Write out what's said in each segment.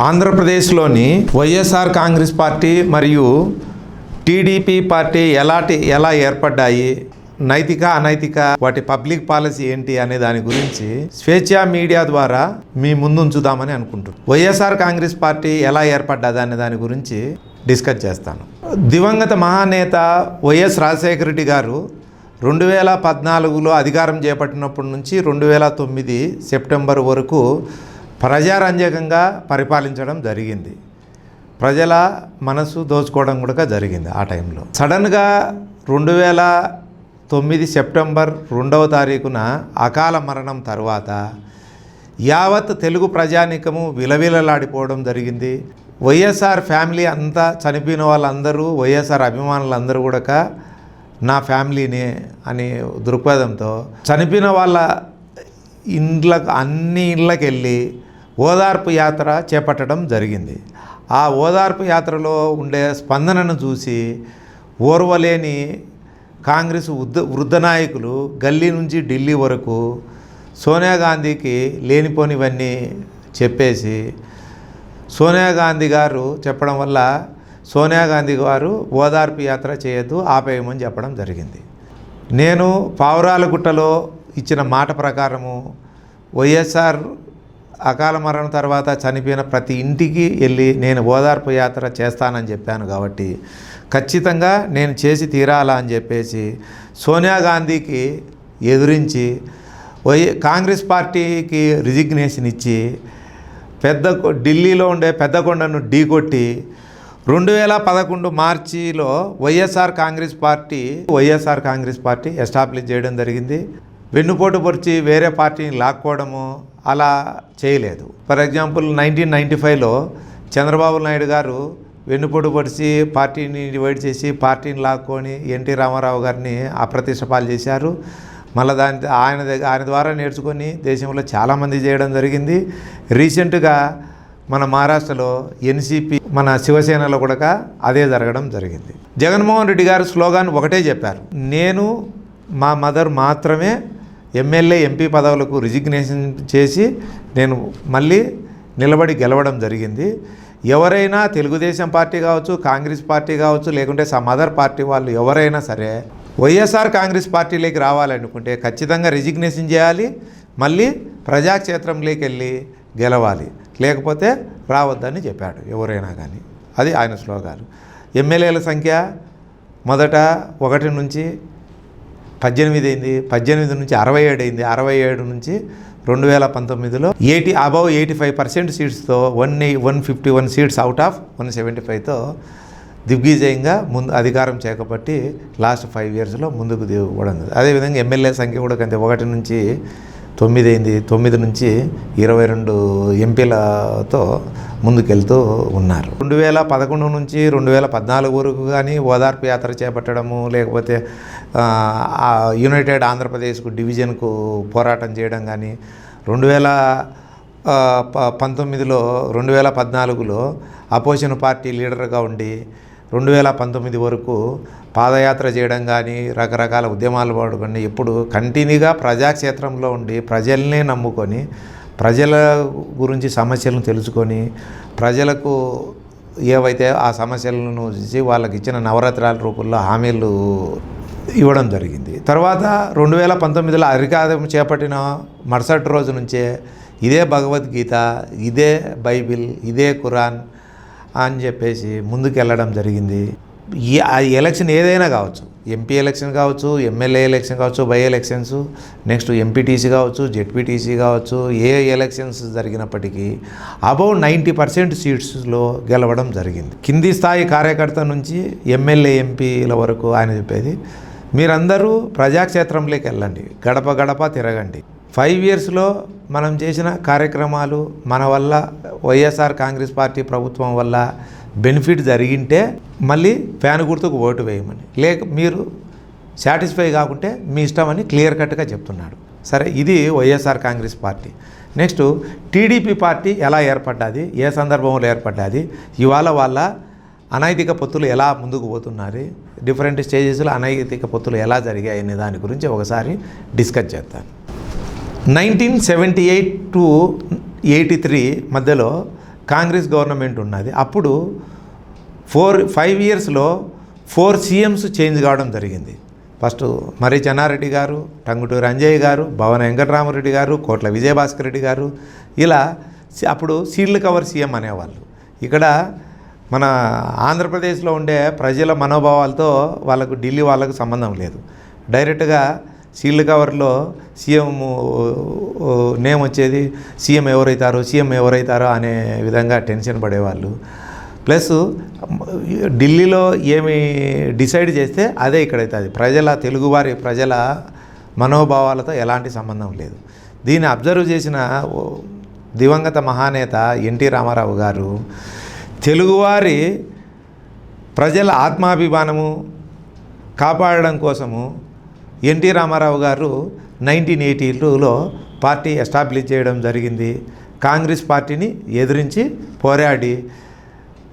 ఆంధ్రప్రదేశ్లోని వైఎస్ఆర్ కాంగ్రెస్ పార్టీ మరియు TDP party ఎలాంటి ఎలా ఏర్పడ్డాయి నైతిక అనైతిక వాటి పబ్లిక్ పాలసీ ఏంటి అనే దాని గురించి స్వేచ్ఛా మీడియా ద్వారా మీ ముందుంచుదామని అనుకుంటున్నాను వైఎస్ఆర్ కాంగ్రెస్ పార్టీ ఎలా ఏర్పడ్డది అనే దాని గురించి డిస్కస్ చేస్తాను. దివంగత మహానేత వైఎస్ రాజశేఖర రెడ్డి గారు రెండు వేల పద్నాలుగులో అధికారం చేపట్టినప్పటి నుంచి రెండు వేల తొమ్మిది సెప్టెంబర్ వరకు ప్రజారంజకంగా పరిపాలించడం జరిగింది. ప్రజల మనసు దోచుకోవడం కూడా జరిగింది ఆ టైంలో. సడన్గా రెండు వేల తొమ్మిది సెప్టెంబర్ రెండవ తారీఖున అకాల మరణం తర్వాత యావత్ తెలుగు ప్రజానికము విలవిలలాడిపోవడం జరిగింది. వైఎస్ఆర్ ఫ్యామిలీ అంతా చనిపోయిన వాళ్ళందరూ వైఎస్ఆర్ అభిమానులందరూ కూడా నా ఫ్యామిలీనే అనే దృక్పథంతో చనిపోయిన వాళ్ళ ఇండ్లకు అన్ని ఇళ్ళకి వెళ్ళి ఓదార్పు యాత్ర చేపట్టడం జరిగింది. ఆ ఓదార్పు యాత్రలో ఉండే స్పందనను చూసి ఓర్వలేని కాంగ్రెస్ వృద్ధ వృద్ధ నాయకులు గల్లీ నుంచి ఢిల్లీ వరకు సోనియా గాంధీకి లేనిపోనివన్నీ చెప్పేసి సోనియా గాంధీ గారు చెప్పడం వల్ల సోనియా గాంధీ గారు ఓదార్పు యాత్ర చేయొద్దు ఆపేయమని చెప్పడం జరిగింది. నేను పావురాలగుట్టలో ఇచ్చిన మాట ప్రకారము వైఎస్ఆర్ అకాల మరణం తర్వాత చనిపోయిన ప్రతి ఇంటికి వెళ్ళి నేను ఓదార్పు యాత్ర చేస్తానని చెప్పాను కాబట్టి ఖచ్చితంగా నేను చేసి తీరాలా అని చెప్పేసి సోనియా గాంధీకి ఎదురించి వై కాంగ్రెస్ పార్టీకి రిజిగ్నేషన్ ఇచ్చి పెద్ద కొ- ఢిల్లీలో ఉండే పెద్దకొండను ఢీకొట్టి రెండు వేల పదకొండు మార్చిలో YSR Congress party YSR Congress party establish చేయడం జరిగింది. వెన్నుపోటు పొడిచి వేరే పార్టీని లాక్కోవడము అలా చేయలేదు. ఫర్ ఎగ్జాంపుల్ నైన్టీన్ నైంటీ ఫైవ్లో చంద్రబాబు నాయుడు గారు వెన్నుపోటు పొడిచి పార్టీని డివైడ్ చేసి పార్టీని లాక్కొని ఎన్టీ రామారావు గారిని అప్రతిష్ట పాలు చేశారు. మళ్ళీ దాని ఆయన దగ్గర ఆయన ద్వారా నేర్చుకొని దేశంలో చాలామంది చేయడం జరిగింది. రీసెంట్గా మన మహారాష్ట్రలో ఎన్సీపీ మన శివసేనలో కూడా అదే జరగడం జరిగింది. జగన్మోహన్ రెడ్డి గారు స్లోగాన్ ఒకటే చెప్పారు. నేను మా మదర్ మాత్రమే ఎమ్మెల్యే ఎంపీ పదవులకు రిజిగ్నేషన్ చేసి నేను మళ్ళీ నిలబడి గెలవడం జరిగింది. ఎవరైనా తెలుగుదేశం పార్టీ కావచ్చు కాంగ్రెస్ పార్టీ కావచ్చు లేకుంటే సమ్ అదర్ పార్టీ వాళ్ళు ఎవరైనా సరే వైఎస్ఆర్ కాంగ్రెస్ పార్టీలోకి రావాలనుకుంటే ఖచ్చితంగా రిజిగ్నేషన్ చేయాలి మళ్ళీ ప్రజాక్షేత్రంలోకి వెళ్ళి గెలవాలి. లేకపోతే రావద్దని చెప్పాడు ఎవరైనా కానీ. అది ఆయన స్లోగాలు ఎమ్మెల్యేల సంఖ్య మొదట ఒకటి నుంచి పద్దెనిమిది అయింది. పద్దెనిమిది నుంచి అరవై ఏడు అయింది. అరవై ఏడు నుంచి రెండు వేల పంతొమ్మిదిలో eighty above eighty five percent సీట్స్తో one one fifty one seats out of one seventy ఫైవ్తో దిగ్విజయంగా ముందు అధికారం చేకపట్టి లాస్ట్ ఫైవ్ ఇయర్స్లో ముందుకు దిగడం అదేవిధంగా ఎమ్మెల్యే సంఖ్య కూడా కంటే ఒకటి నుంచి తొమ్మిది అయింది. తొమ్మిది నుంచి ఇరవై రెండు ఎంపీలతో ముందుకెళ్తూ ఉన్నారు. రెండు వేల పదకొండు నుంచి రెండు వేల పద్నాలుగు వరకు కానీ ఓదార్పు యాత్ర చేపట్టడము లేకపోతే యునైటెడ్ ఆంధ్రప్రదేశ్కు డివిజన్కు పోరాటం చేయడం కానీ రెండు వేల ప- పంతొమ్మిదిలో రెండు వేల పద్నాలుగులో అపోజిషన్ పార్టీ లీడర్గా ఉండి రెండు వేల పంతొమ్మిది వరకు పాదయాత్ర చేయడం కానీ రకరకాల ఉద్యమాలు పాడుకొని ఇప్పుడు కంటిన్యూగా ప్రజాక్షేత్రంలో ఉండి ప్రజల్నే నమ్ముకొని ప్రజల గురించి సమస్యలను తెలుసుకొని ప్రజలకు ఏవైతే ఆ సమస్యలను చూసి వాళ్ళకి ఇచ్చిన నవరత్నాల రూపంలో హామీలు ఇవ్వడం జరిగింది. తర్వాత రెండు వేల పంతొమ్మిదిలో అధికారం చేపట్టిన మరుసటి రోజు నుంచే ఇదే భగవద్గీత ఇదే బైబిల్ ఇదే ఖురాన్ అని చెప్పేసి ముందుకెళ్ళడం జరిగింది. ఈ ఆ ఎలక్షన్ ఏదైనా కావచ్చు. ఎంపీ ఎలక్షన్ కావచ్చు ఎమ్మెల్యే ఎలక్షన్ కావచ్చు బై ఎలక్షన్స్ నెక్స్ట్ ఎంపీటీసీ కావచ్చు జెడ్పీటీసీ కావచ్చు ఏ ఎలక్షన్స్ జరిగినప్పటికీ అబౌవ్ నైంటీ పర్సెంట్ సీట్స్లో గెలవడం జరిగింది. కింది స్థాయి కార్యకర్త నుంచి ఎమ్మెల్యే ఎంపీల వరకు ఆయన చెప్పేది మీరందరూ ప్రజాక్షేత్రంలోకి వెళ్ళండి గడప గడప తిరగండి. ఫైవ్ ఇయర్స్లో మనం చేసిన కార్యక్రమాలు మన వల్ల వైఎస్ఆర్ కాంగ్రెస్ పార్టీ ప్రభుత్వం వల్ల బెనిఫిట్ జరిగింటే మళ్ళీ ఫ్యాన్ గుర్తుకు ఓటు వేయమని. లేక మీరు సాటిస్ఫై కాకుంటే మీ ఇష్టం అని క్లియర్ కట్గా చెప్తున్నాడు. సరే ఇది YSR Congress party. Next TDP party ఎలా ఏర్పడ్డది? ఏ సందర్భంలో ఏర్పడ్డది? ఇవాళ వాళ్ళ అనైతిక పొత్తులు ఎలా ముందుకు పోతున్నారు డిఫరెంట్ స్టేజెస్లో అనైతిక పొత్తులు ఎలా జరిగాయి అనే దాని గురించి ఒకసారి డిస్కస్ చేస్తాను nineteen seventy eight to eighty three మధ్యలో కాంగ్రెస్ గవర్నమెంట్ ఉన్నది. అప్పుడు ఫోర్ ఫైవ్ ఇయర్స్లో ఫోర్ సీఎంస్ చేంజ్ కావడం జరిగింది. ఫస్ట్ మర్రి చెన్నారెడ్డి గారు టంగుటూరు అంజయ్య గారు భవన వెంకటరామరెడ్డి గారు కోట్ల విజయభాస్కర్ రెడ్డి గారు ఇలా అప్పుడు సీల్డ్ కవర్ సీఎం అనేవాళ్ళు. ఇక్కడ మన ఆంధ్రప్రదేశ్లో ఉండే ప్రజల మనోభావాలతో వాళ్ళకు ఢిల్లీ వాళ్ళకు సంబంధం లేదు. డైరెక్ట్గా సీల్డ్ కవర్లో సీఎం నేమ్ వచ్చేది సీఎం ఎవరైతారో సీఎం ఎవరైతారో అనే విధంగా టెన్షన్ పడేవాళ్ళు. ప్లస్ ఢిల్లీలో ఏమి డిసైడ్ చేస్తే అదే ఇక్కడైతుంది. ప్రజల తెలుగువారి ప్రజల మనోభావాలతో ఎలాంటి సంబంధం లేదు. దీన్ని అబ్జర్వ్ చేసిన దివంగత మహానేత ఎన్టీ రామారావు గారు తెలుగువారి ప్రజల ఆత్మాభిమానము కాపాడడం కోసము ఎన్టీ రామారావు గారు నైన్టీన్ ఎయిటీ టూలో పార్టీ ఎస్టాబ్లిష్ చేయడం జరిగింది. కాంగ్రెస్ పార్టీని ఎదిరించి పోరాడి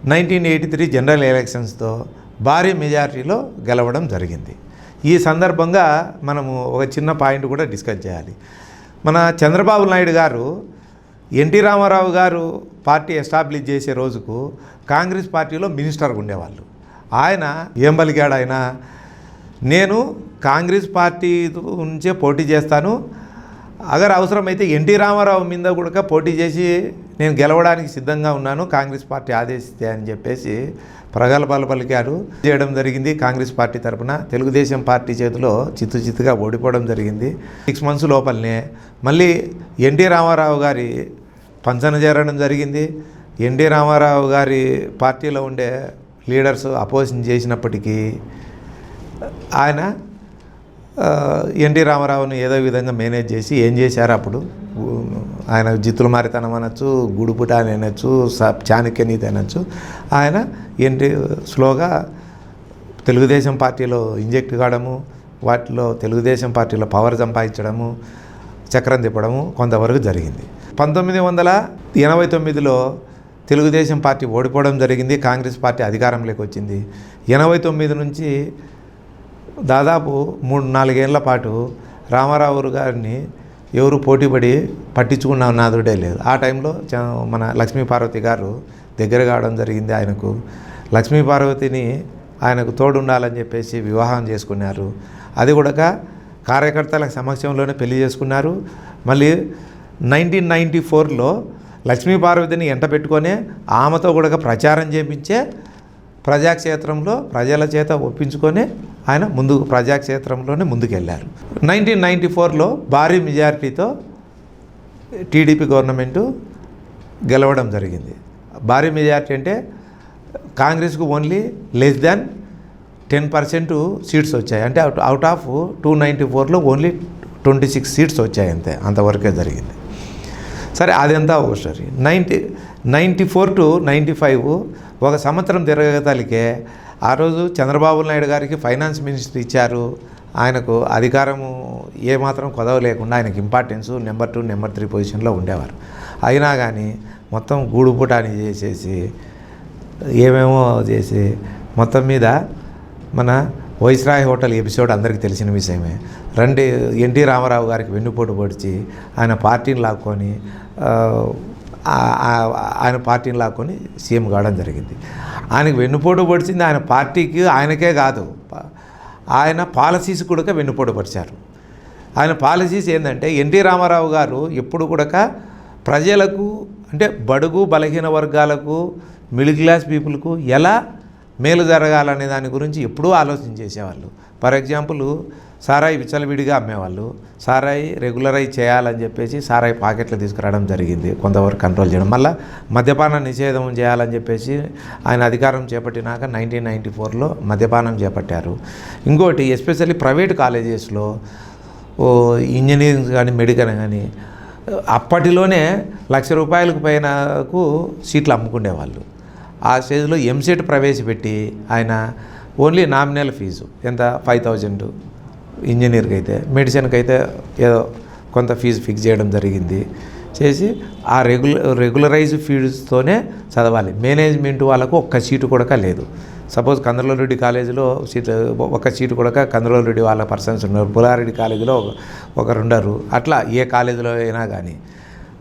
నైన్టీన్ ఎయిటీ త్రీ జనరల్ ఎలక్షన్స్తో భారీ మెజారిటీలో గెలవడం జరిగింది. ఈ సందర్భంగా మనము ఒక చిన్న పాయింట్ కూడా డిస్కస్ చేయాలి. మన చంద్రబాబు నాయుడు గారు ఎన్టీ రామారావు గారు పార్టీ ఎస్టాబ్లిష్ చేసే రోజుకు కాంగ్రెస్ పార్టీలో మినిస్టర్గా ఉండేవాళ్ళు. ఆయన ఏం పలికాడు ఆయన నేను కాంగ్రెస్ పార్టీ నుంచే పోటీ చేస్తాను. అగర్ అవసరమైతే ఎన్టీ రామారావు మీద కూడా పోటీ చేసి నేను గెలవడానికి సిద్ధంగా ఉన్నాను. కాంగ్రెస్ పార్టీ ఆదేశిస్తే అని చెప్పేసి ప్రగల్భాలు పలికారు. చేయడం జరిగింది కాంగ్రెస్ పార్టీ తరపున. తెలుగుదేశం పార్టీ చేతిలో చిత్తు చిత్తుగా ఓడిపోవడం జరిగింది. సిక్స్ మంత్స్ లోపలనే మళ్ళీ ఎన్టీ రామారావు గారి పంచన చేరడం జరిగింది. ఎన్టీ రామారావు గారి పార్టీలో ఉండే లీడర్స్ అపోజిషన్ చేసినప్పటికీ ఆయన ఎన్టీ రామారావుని ఏదో విధంగా మేనేజ్ చేసి ఏం చేశారు అప్పుడు? ఆయన జిత్తులు మారితనం అనొచ్చు గుడుపుట అని అనొచ్చు స- చాణక్య నీతి అనొచ్చు. ఆయన ఎన్టీ స్లోగా తెలుగుదేశం పార్టీలో ఇంజెక్ట్ కావడము వాటిలో తెలుగుదేశం పార్టీలో పవర్ సంపాదించడము చక్రం తిప్పడము కొంతవరకు జరిగింది. పంతొమ్మిది వందల ఎనభై తొమ్మిదిలో తెలుగుదేశం పార్టీ ఓడిపోవడం జరిగింది కాంగ్రెస్ పార్టీ అధికారంలోకి వచ్చింది. ఎనభై తొమ్మిది నుంచి దాదాపు మూడు నాలుగేళ్ళ పాటు రామారావు గారిని ఎవరు పోటీపడి పట్టించుకున్న నాదుడే లేదు. ఆ టైంలో మన లక్ష్మీ పార్వతి గారు దగ్గర కావడం జరిగింది ఆయనకు. లక్ష్మీ పార్వతిని ఆయనకు తోడుండాలని చెప్పేసి వివాహం చేసుకున్నారు. అది కూడా కార్యకర్తల సమక్షంలోనే పెళ్ళి చేసుకున్నారు. మళ్ళీ నైన్టీన్ నైంటీ ఫోర్లో లక్ష్మీ పార్వతిని ఎంట పెట్టుకొని ఆమెతో కూడా ప్రచారం చేపించే ప్రజాక్షేత్రంలో ప్రజల చేత ఒప్పించుకొని ఆయన ముందు ప్రజాక్షేత్రంలోనే ముందుకెళ్ళారు నైన్టీన్ నైంటీ ఫోర్లో భారీ మెజారిటీతో టీడీపీ గవర్నమెంటు గెలవడం జరిగింది. భారీ మెజారిటీ అంటే కాంగ్రెస్కు only less than ten percent seats వచ్చాయి. అంటే out out of two ninety ఫోర్లో ఓన్లీ ట్వంటీ సిక్స్ సీట్స్ వచ్చాయి అంతే అంతవరకే జరిగింది. సరే అదంతా ఒకసారి ninety ninety four to ninety five ఒక సంవత్సరం తిరగతలికే ఆ రోజు చంద్రబాబు నాయుడు గారికి ఫైనాన్స్ మినిస్టర్ ఇచ్చారు. ఆయనకు అధికారము ఏమాత్రం కొదవ లేకుండా ఆయనకి importance number two number three పొజిషన్లో ఉండేవారు. అయినా కానీ మొత్తం గూడుపుటాని చేసేసి ఏమేమో చేసి మొత్తం మీద మన వైస్రాయ్ హోటల్ ఎపిసోడ్ అందరికీ తెలిసిన విషయమే. రండి ఎన్టీ రామారావు గారికి వెన్నుపోటు పొడిచి ఆయన పార్టీని లాక్కొని ఆయన పార్టీని లాక్కొని సీఎం కావడం జరిగింది. ఆయనకు వెన్నుపోటు పొడిచింది ఆయన పార్టీకి ఆయనకే కాదు. ఆయన పాలసీస్ కూడా వెన్నుపోటు పరిచారు ఆయన పాలసీస్ ఏంటంటే ఎన్టీ రామారావు గారు ఎప్పుడు కూడా ప్రజలకు అంటే బడుగు బలహీన వర్గాలకు మిడిల్ క్లాస్ పీపుల్కు ఎలా మేలు జరగాలనే దాని గురించి ఎప్పుడూ ఆలోచన చేసేవాళ్ళు ఫర్ ఎగ్జాంపుల్ సారాయి విచ్చలవిడిగా అమ్మేవాళ్ళు. సారాయి రెగ్యులరైజ్ చేయాలని చెప్పేసి సారాయి పాకెట్లు తీసుకురావడం జరిగింది. కొంతవరకు కంట్రోల్ చేయడం. మళ్ళీ మద్యపాన నిషేధం చేయాలని చెప్పేసి ఆయన అధికారం చేపట్టినాక నైన్టీన్ నైంటీ ఫోర్లో మద్యపానం చేపట్టారు. ఇంకోటి ఎస్పెషల్లీ ప్రైవేట్ కాలేజెస్లో ఓ ఇంజనీరింగ్ కానీ మెడికల్ కానీ అప్పటిలోనే లక్ష రూపాయలకు పైనకు సీట్లు అమ్ముకునేవాళ్ళు. ఆ స్టేజ్లో ఎంసెట్ ప్రవేశపెట్టి ఆయన ఓన్లీ నామినల్ ఫీజు. ఎంత? ఫైవ్ థౌజండ్ ఇంజనీర్కి అయితే మెడిసిన్కి అయితే ఏదో కొంత ఫీజు ఫిక్స్ చేయడం జరిగింది. చేసి ఆ రెగ్యులర్ రెగ్యులరైజ్ ఫీజుతోనే చదవాలి. మేనేజ్మెంట్ వాళ్ళకు ఒక్క సీటు కూడా లేదు. సపోజ్ కందర్లరెడ్డి కాలేజీలో సీట్ ఒక సీటు కూడా కందర్లరెడ్డి వాళ్ళ పర్సన్స్ ఉన్నారు. పులారెడ్డి కాలేజీలో ఒక- ఒకరు ఉండరు అట్లా ఏ కాలేజీలో అయినా కానీ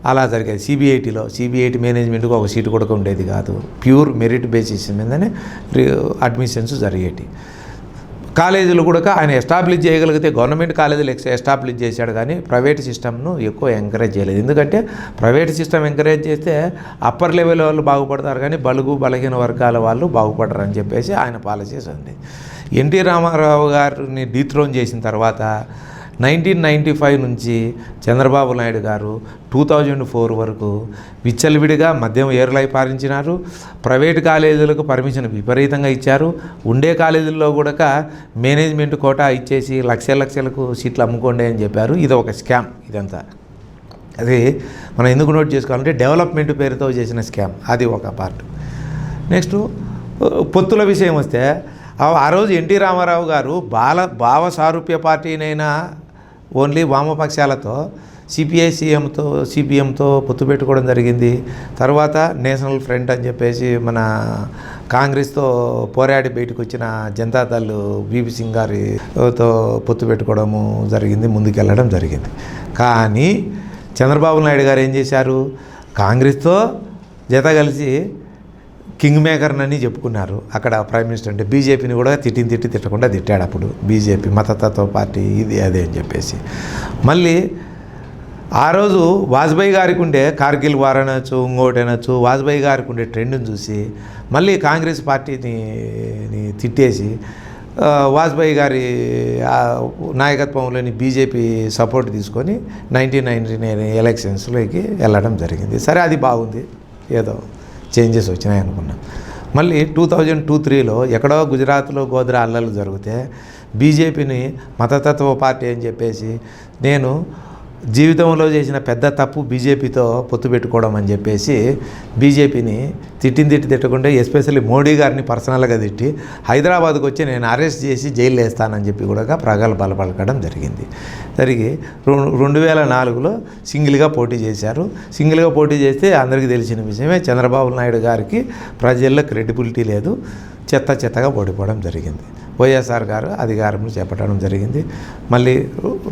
అలా జరిగేది. సిబిఐటిలో సిబిఐటి మేనేజ్మెంట్కి ఒక సీటు కూడా ఉండేది కాదు. ప్యూర్ మెరిట్ బేసిస్ మీదనే అడ్మిషన్స్ జరిగేటి. కాలేజీలు కూడా ఆయన ఎస్టాబ్లిష్ చేయగలిగితే గవర్నమెంట్ కాలేజీలు ఎక్స్ ఎస్టాబ్లిష్ చేశాడు కానీ ప్రైవేట్ సిస్టమ్ను ఎక్కువ ఎంకరేజ్ చేయలేదు. ఎందుకంటే ప్రైవేట్ సిస్టమ్ ఎంకరేజ్ చేస్తే అప్పర్ లెవెల్ వాళ్ళు బాగుపడతారు కానీ బలుగు బలహీన వర్గాల వాళ్ళు బాగుపడరు అని చెప్పేసి ఆయన పాలసీస్ ఉంది. ఎన్టీ రామారావు గారిని డీథ్రోన్ చేసిన తర్వాత నైన్టీన్ నైంటీ ఫైవ్ నుంచి చంద్రబాబు నాయుడు గారు టూ థౌజండ్ ఫోర్ వరకు విచ్చలవిడిగా మద్యం ఏరులై పారించినారు. ప్రైవేట్ కాలేజీలకు పర్మిషన్ విపరీతంగా ఇచ్చారు. ఉండే కాలేజీల్లో కూడా మేనేజ్మెంట్ కోటా ఇచ్చేసి లక్షల లక్షలకు సీట్లు అమ్ముకోండి అని చెప్పారు. ఇది ఒక స్కామ్ ఇదంతా. అది మనం ఎందుకు నోట్ చేసుకోవాలంటే డెవలప్మెంట్ పేరుతో చేసిన స్కామ్. అది ఒక పార్ట్. నెక్స్ట్ పొత్తుల విషయం వస్తే ఆ రోజు ఎన్టీ రామారావు గారు బాల భావ సారూప్య పార్టీనైనా ఓన్లీ వామపక్షాలతో సిపిఐ సీఎంతో సిపిఎంతో పొత్తు పెట్టుకోవడం జరిగింది. తర్వాత నేషనల్ ఫ్రంట్ అని చెప్పేసి మన కాంగ్రెస్తో పోరాడి బయటకు వచ్చిన జనతాదళ్ బీపీ సింగ్ గారితో పొత్తు పెట్టుకోవడము జరిగింది ముందుకెళ్ళడం జరిగింది. కానీ చంద్రబాబు నాయుడు గారు ఏం చేశారు? కాంగ్రెస్తో జత కలిసి కింగ్ మేకర్నని చెప్పుకున్నారు. అక్కడ ప్రైమ్ మినిస్టర్ అంటే బీజేపీని కూడా తిట్టిన తిట్టి తిట్టకుండా తిట్టాడు అప్పుడు. బీజేపీ మతతత్వ పార్టీ ఇది అదే అని చెప్పేసి. మళ్ళీ ఆ రోజు వాజ్పేయి గారికి ఉండే కార్గిల్ వార్ అనొచ్చు ఇంకోటి అనొచ్చు వాజ్పేయి గారికి ఉండే ట్రెండ్ని చూసి మళ్ళీ కాంగ్రెస్ పార్టీని తిట్టేసి వాజ్పేయి గారి నాయకత్వంలోని బీజేపీ సపోర్ట్ తీసుకొని నైన్టీన్ నైన్టీ నైన్ ఎలక్షన్స్లోకి వెళ్ళడం జరిగింది. సరే అది బాగుంది. ఏదో చేంజెస్ వచ్చినాయి అనుకున్నా. మళ్ళీ టూ థౌజండ్ టూ త్రీలో ఎక్కడో గుజరాత్లో గోద్రా అల్లలు జరిగితే బీజేపీని మతతత్వ పార్టీ అని చెప్పేసి నేను జీవితంలో చేసిన పెద్ద తప్పు బీజేపీతో పొత్తు పెట్టుకోవడం అని చెప్పేసి బీజేపీని తిట్టిన తిట్టి తిట్టకుండా ఎస్పెషల్లీ మోడీ గారిని పర్సనల్గా తిట్టి హైదరాబాద్కు వచ్చి నేను అరెస్ట్ చేసి జైలు వేస్తానని చెప్పి కూడా ప్రగల్భాలు పలకడం జరిగింది. జరిగి రెండు రెండు వేల నాలుగులో సింగిల్గా పోటీ చేశారు. సింగిల్గా పోటీ చేస్తే అందరికీ తెలిసిన విషయమే చంద్రబాబు నాయుడు గారికి ప్రజల్లో క్రెడిబిలిటీ లేదు. చెత్త చెత్తగా ఓడిపోవడం జరిగింది. వైఎస్ఆర్ గారు అధికారంలో చేపట్టడం జరిగింది. మళ్ళీ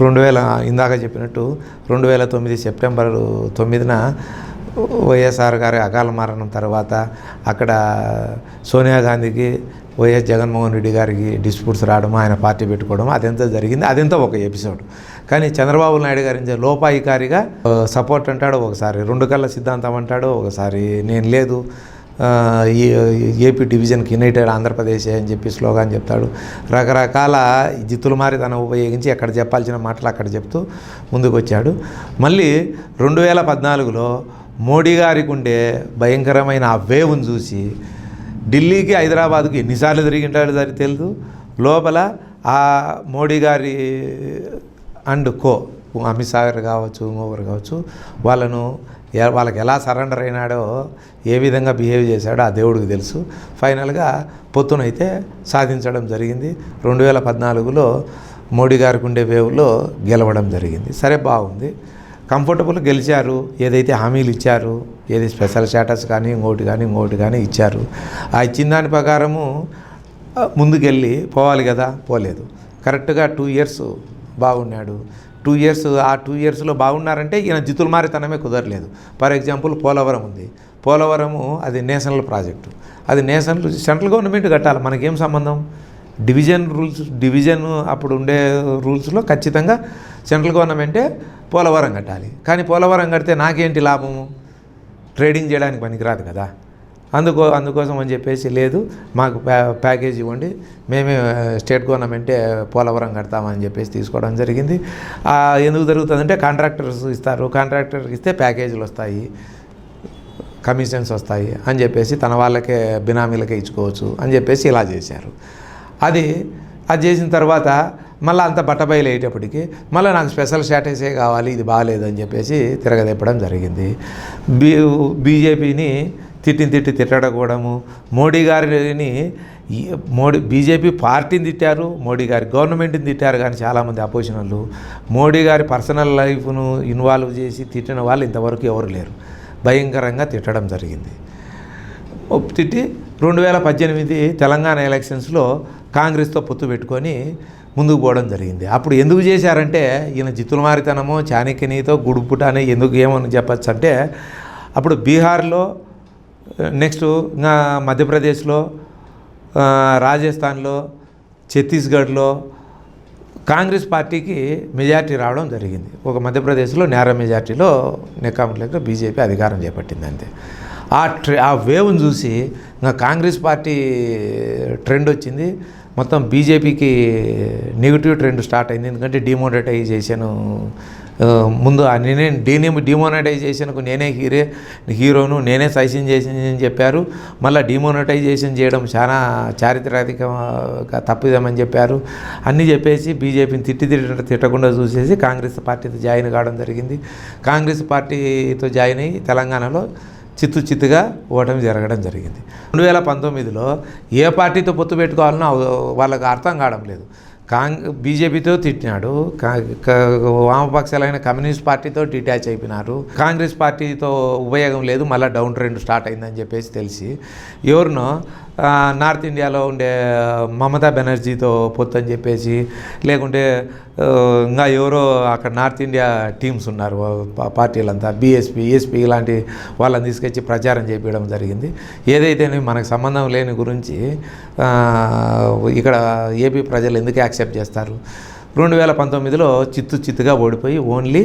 రెండు వేల ఇందాక చెప్పినట్టు రెండు వేల తొమ్మిది సెప్టెంబర్ తొమ్మిదిన వైఎస్ఆర్ గారి అకాల మరణం తర్వాత అక్కడ సోనియా గాంధీకి వైఎస్ జగన్మోహన్ రెడ్డి గారికి డిస్ప్యూట్స్ రావడం ఆయన పార్టీ పెట్టుకోవడం అదంతా జరిగింది. అదంతా ఒక ఎపిసోడ్. కానీ చంద్రబాబు నాయుడు గారి లోపాయికారిగా సపోర్ట్ అంటాడు ఒకసారి రెండు కళ్ళ సిద్ధాంతం అంటాడు ఒకసారి నేను లేదు ఏపీ డివిజన్కి యునైటెడ్ ఆంధ్రప్రదేశ్ అని చెప్పి స్లోగాన్ చెప్తాడు. రకరకాల జిత్తులు మారి తన ఉపయోగించి ఎక్కడ చెప్పాల్సిన మాటలు అక్కడ చెప్తూ ముందుకు వచ్చాడు మళ్ళీ రెండు వేల పద్నాలుగులో మోడీ గారికి ఉండే భయంకరమైన ఆ వేవ్ను చూసి ఢిల్లీకి హైదరాబాద్కి ఎన్నిసార్లు తిరిగింటాడు సరి తెలియదు లోపల ఆ మోడీ గారి అండ్ కో అమిత్ సాగర్ కావచ్చు ఇంకొకరు కావచ్చు వాళ్ళను వాళ్ళకి ఎలా సరెండర్ అయినాడో ఏ విధంగా బిహేవ్ చేశాడో ఆ దేవుడికి తెలుసు. ఫైనల్గా పొత్తునైతే సాధించడం జరిగింది. రెండు వేల పద్నాలుగులో మోడీ గారికి ఉండే వేవ్లో గెలవడం జరిగింది. సరే బాగుంది. కంఫర్టబుల్ గెలిచారు. ఏదైతే హామీలు ఇచ్చారు ఏది స్పెషల్ స్టేటస్ కానీ ఇంకోటి కానీ ఇంకోటి కానీ ఇచ్చారు. ఆ ఇచ్చిన దాని ప్రకారము ముందుకెళ్ళి పోవాలి కదా పోలేదు. కరెక్ట్గా టూ ఇయర్స్ బాగున్నాడు. టూ ఇయర్స్ ఆ టూ ఇయర్స్లో బాగున్నారంటే ఈయన జితులు మారితనమే కుదరలేదు. ఫర్ ఎగ్జాంపుల్ పోలవరం ఉంది. పోలవరము అది నేషనల్ ప్రాజెక్టు. అది నేషనల్ సెంట్రల్ గవర్నమెంట్ కట్టాలి. మనకేం సంబంధం? డివిజన్ రూల్స్ డివిజన్ అప్పుడు ఉండే రూల్స్లో ఖచ్చితంగా సెంట్రల్ గవర్నమెంటే పోలవరం కట్టాలి. కానీ పోలవరం కడితే నాకేంటి లాభము? ట్రేడింగ్ చేయడానికి పనికిరాదు కదా. అందుకో అందుకోసం అని చెప్పేసి లేదు మాకు ప్యా ప్యాకేజ్ ఇవ్వండి మేమే స్టేట్ గవర్నమెంటే పోలవరం కడతామని చెప్పేసి తీసుకోవడం జరిగింది. ఎందుకు జరుగుతుందంటే కాంట్రాక్టర్స్ ఇస్తారు కాంట్రాక్టర్కి ఇస్తే ప్యాకేజీలు వస్తాయి కమిషన్స్ వస్తాయి అని చెప్పేసి తన వాళ్ళకే బినామీలకే ఇచ్చుకోవచ్చు అని చెప్పేసి ఇలా చేశారు. అది అది చేసిన తర్వాత మళ్ళీ అంత బట్టబయలు అయ్యేటప్పటికి మళ్ళీ నాకు స్పెషల్ స్టాటసే కావాలి ఇది బాగాలేదు అని చెప్పేసి తిరగదెప్పడం జరిగింది. బీ బీజేపీని తిట్టిన తిట్టి తిట్టడకూడము. మోడీ గారిని మోడీ బీజేపీ పార్టీని తిట్టారు మోడీ గారి గవర్నమెంట్ని తిట్టారు కానీ చాలామంది అపోజిషన్ వాళ్ళు. మోడీ గారి పర్సనల్ లైఫ్ను ఇన్వాల్వ్ చేసి తిట్టిన వాళ్ళు ఇంతవరకు ఎవరు లేరు. భయంకరంగా తిట్టడం జరిగింది. తిట్టి రెండు వేల పద్దెనిమిది తెలంగాణ ఎలక్షన్స్లో కాంగ్రెస్తో పొత్తు పెట్టుకొని ముందుకు పోవడం జరిగింది. అప్పుడు ఎందుకు చేశారంటే ఈయన జిత్తులమారితనమో చాణక్యనీతో గుడుపుట అని ఎందుకు ఏమని చెప్పచ్చు అంటే అప్పుడు బీహార్లో నెక్స్ట్ ఇంకా మధ్యప్రదేశ్లో రాజస్థాన్లో ఛత్తీస్గఢ్లో కాంగ్రెస్ పార్టీకి మెజార్టీ రావడం జరిగింది. ఒక మధ్యప్రదేశ్లో నేర మెజార్టీలో నెక్కాముట్లేక బీజేపీ అధికారం చేపట్టింది అంతే ఆ ట్రె ఆ వేవ్ను చూసి ఇంకా కాంగ్రెస్ పార్టీ ట్రెండ్ వచ్చింది. మొత్తం బీజేపీకి నెగిటివ్ ట్రెండ్ స్టార్ట్ అయింది. ఎందుకంటే డిమోనటైజేషన్ ముందు నేనే డీనే డిమోనటైజేషన్కు నేనే హీరే హీరోను నేనే సైషన్ చేసిందని చెప్పారు. మళ్ళీ డిమోనటైజేషన్ చేయడం చాలా చారిత్రాత్మక తప్పిదమని చెప్పారు. అన్నీ చెప్పేసి బీజేపీని తిట్టి తిట్ట తిట్టకుండా చూసేసి కాంగ్రెస్ పార్టీతో జాయిన్ కావడం జరిగింది. కాంగ్రెస్ పార్టీతో జాయిన్ అయ్యి తెలంగాణలో చిత్తు చిత్తుగా ఓటమి జరగడం జరిగింది. రెండు వేల పంతొమ్మిదిలో ఏ పార్టీతో పొత్తు పెట్టుకోవాలనో వాళ్ళకు వాళ్ళకి అర్థం కావడం లేదు. కాంగ్ బీజేపీతో తిట్టినాడు. వామపక్షాలైన కమ్యూనిస్ట్ పార్టీతో డిటాచ్ అయిపోయినారు. కాంగ్రెస్ పార్టీతో ఉపయోగం లేదు. మళ్ళీ డౌన్ ట్రెండ్ స్టార్ట్ అయిందని చెప్పేసి తెలిసి. ఎవరినో నార్త్ ఇండియాలో ఉండే మమతా బెనర్జీతో పొత్తు అని చెప్పేసి లేకుంటే ఇంకా ఎవరో అక్కడ నార్త్ ఇండియా టీమ్స్ ఉన్నారు పార్టీలంతా బీఎస్పీ ఎస్పీ ఇలాంటి వాళ్ళని తీసుకొచ్చి ప్రచారం చేపించడం జరిగింది. ఏదైతే మనకు సంబంధం లేని గురించి ఇక్కడ ఏపీ ప్రజలు ఎందుకు యాక్సెప్ట్ చేస్తారు? రెండు వేల పంతొమ్మిదిలో చిత్తు చిత్తుగా ఓడిపోయి only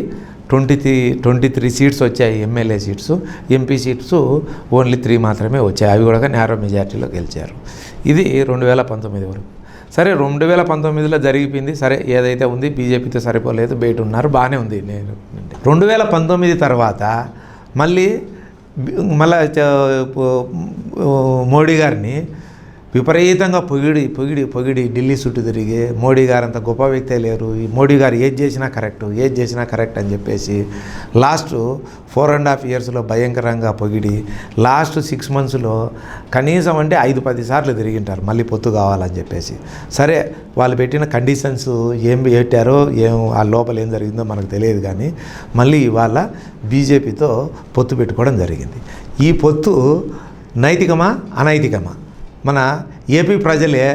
twenty three twenty three seats వచ్చాయి MLA seats MP seats only three మాత్రమే వచ్చాయి. అవి కూడా నేరో మెజార్టీలో గెలిచారు. ఇది రెండు వేల పంతొమ్మిది వరకు. సరే రెండు వేల పంతొమ్మిదిలో జరిగిపోయింది. సరే ఏదైతే ఉంది బీజేపీతో సరిపోలేదు బయట ఉన్నారు బాగానే ఉంది. నేను రెండు వేల పంతొమ్మిది తర్వాత మళ్ళీ మళ్ళీ మోడీ గారిని విపరీతంగా పొగిడి పొగిడి పొగిడి ఢిల్లీ చుట్టూ తిరిగి మోడీ గారు అంత గొప్ప వ్యక్తే లేరు. ఈ మోడీ గారు ఏది చేసినా కరెక్ట్ ఏది చేసినా కరెక్ట్ అని చెప్పేసి లాస్ట్ ఫోర్ అండ్ హాఫ్ ఇయర్స్లో భయంకరంగా పొగిడి లాస్ట్ సిక్స్ మంత్స్లో కనీసం అంటే ఐదు పది సార్లు తిరిగింటారు మళ్ళీ పొత్తు కావాలని చెప్పేసి. సరే వాళ్ళు పెట్టిన కండిషన్స్ ఏం పెట్టారో ఏం ఆ లోపల ఏం జరిగిందో మనకు తెలియదు కానీ మళ్ళీ ఇవాళ బీజేపీతో పొత్తు పెట్టుకోవడం జరిగింది. ఈ పొత్తు నైతికమా అనైతికమా? మన ఏపీ ప్రజలే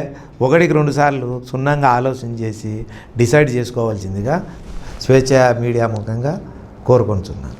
ఒకటికి రెండు సార్లు క్షుణ్ణంగా ఆలోచన చేసి డిసైడ్ చేసుకోవాల్సిందిగా స్వేచ్ఛ మీడియా ముఖంగా కోరుకుంటున్నాను.